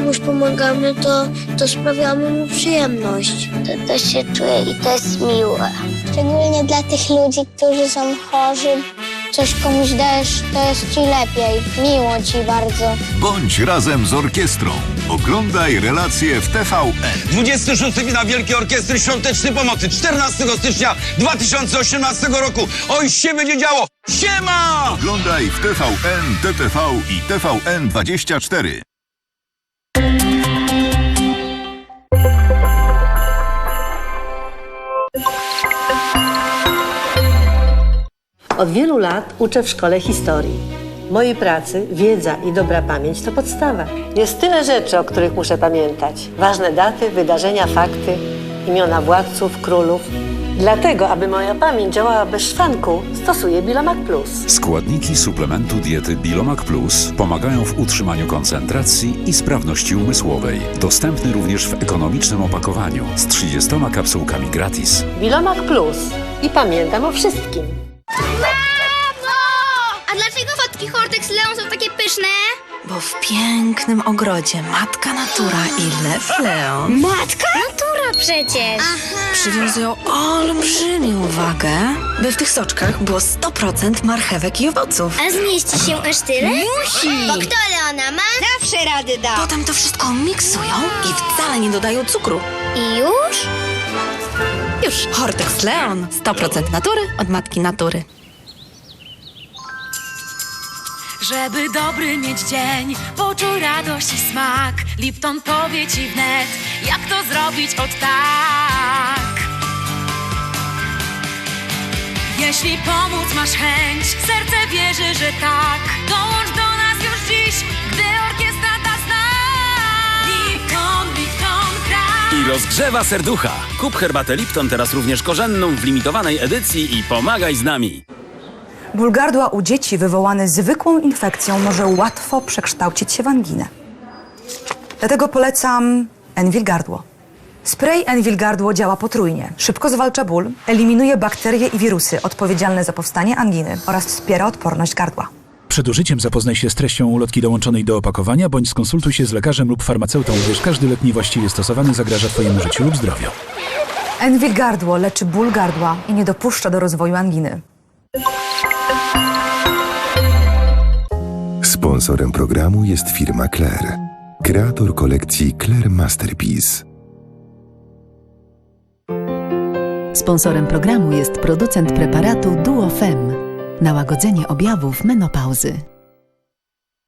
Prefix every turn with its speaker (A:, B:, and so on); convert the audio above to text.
A: komuś pomagamy, to, to sprawiamy mu przyjemność. To też się czuje i to jest miłe. Szczególnie dla tych ludzi, którzy są chorzy. Coś komuś dajesz, to jest ci lepiej. Miło ci bardzo.
B: Bądź razem z orkiestrą. Oglądaj relacje w TVN.
C: 26 finał Wielkiej Orkiestry Świątecznej Pomocy 14 stycznia 2018 roku. Oj, się będzie działo! Siema!
B: Oglądaj w TVN, TTV i TVN24.
D: Od wielu lat uczę w szkole historii. Mojej pracy wiedza i dobra pamięć to podstawa. Jest tyle rzeczy, o których muszę pamiętać. Ważne daty, wydarzenia, fakty, imiona władców, królów. Dlatego, aby moja pamięć działała bez szwanku, stosuję Bilomac Plus.
E: Składniki suplementu diety Bilomac Plus pomagają w utrzymaniu koncentracji i sprawności umysłowej. Dostępny również w ekonomicznym opakowaniu z 30 kapsułkami gratis.
D: Bilomac Plus. I pamiętam o wszystkim.
F: Leon są takie pyszne?
G: Bo w pięknym ogrodzie matka natura i lew Leon
F: Matka? Natura przecież.
G: przywiązują olbrzymią wagę, by w tych soczkach było 100% marchewek i owoców.
F: A zmieści się aż tyle? Musi. Bo kto Leona ma? Zawsze rady da.
G: Potem to wszystko miksują i wcale nie dodają cukru.
F: I już?
G: Już. Hortex Leon. 100% natury od matki natury.
H: Żeby dobry mieć dzień, poczuj radość i smak. Lipton powie ci wnet, jak to zrobić od tak. Jeśli pomóc masz chęć, serce wierzy, że tak. Dołącz do nas już dziś, gdy orkiestra ta zna. Lipton, Lipton gra.
I: I rozgrzewa serducha. Kup herbatę Lipton teraz również korzenną w limitowanej edycji i pomagaj z nami.
J: Ból gardła u dzieci wywołany zwykłą infekcją może łatwo przekształcić się w anginę. Dlatego polecam Envil Gardło. Spray Envil Gardło działa potrójnie. Szybko zwalcza ból, eliminuje bakterie i wirusy odpowiedzialne za powstanie anginy oraz wspiera odporność gardła.
K: Przed użyciem zapoznaj się z treścią ulotki dołączonej do opakowania bądź skonsultuj się z lekarzem lub farmaceutą, gdyż każdy lek niewłaściwie stosowany zagraża Twojemu życiu lub zdrowiu.
J: Envil Gardło leczy ból gardła i nie dopuszcza do rozwoju anginy.
L: Sponsorem programu jest firma Claire, kreator kolekcji Claire Masterpiece.
M: Sponsorem programu jest producent preparatu Duofem na łagodzenie objawów menopauzy.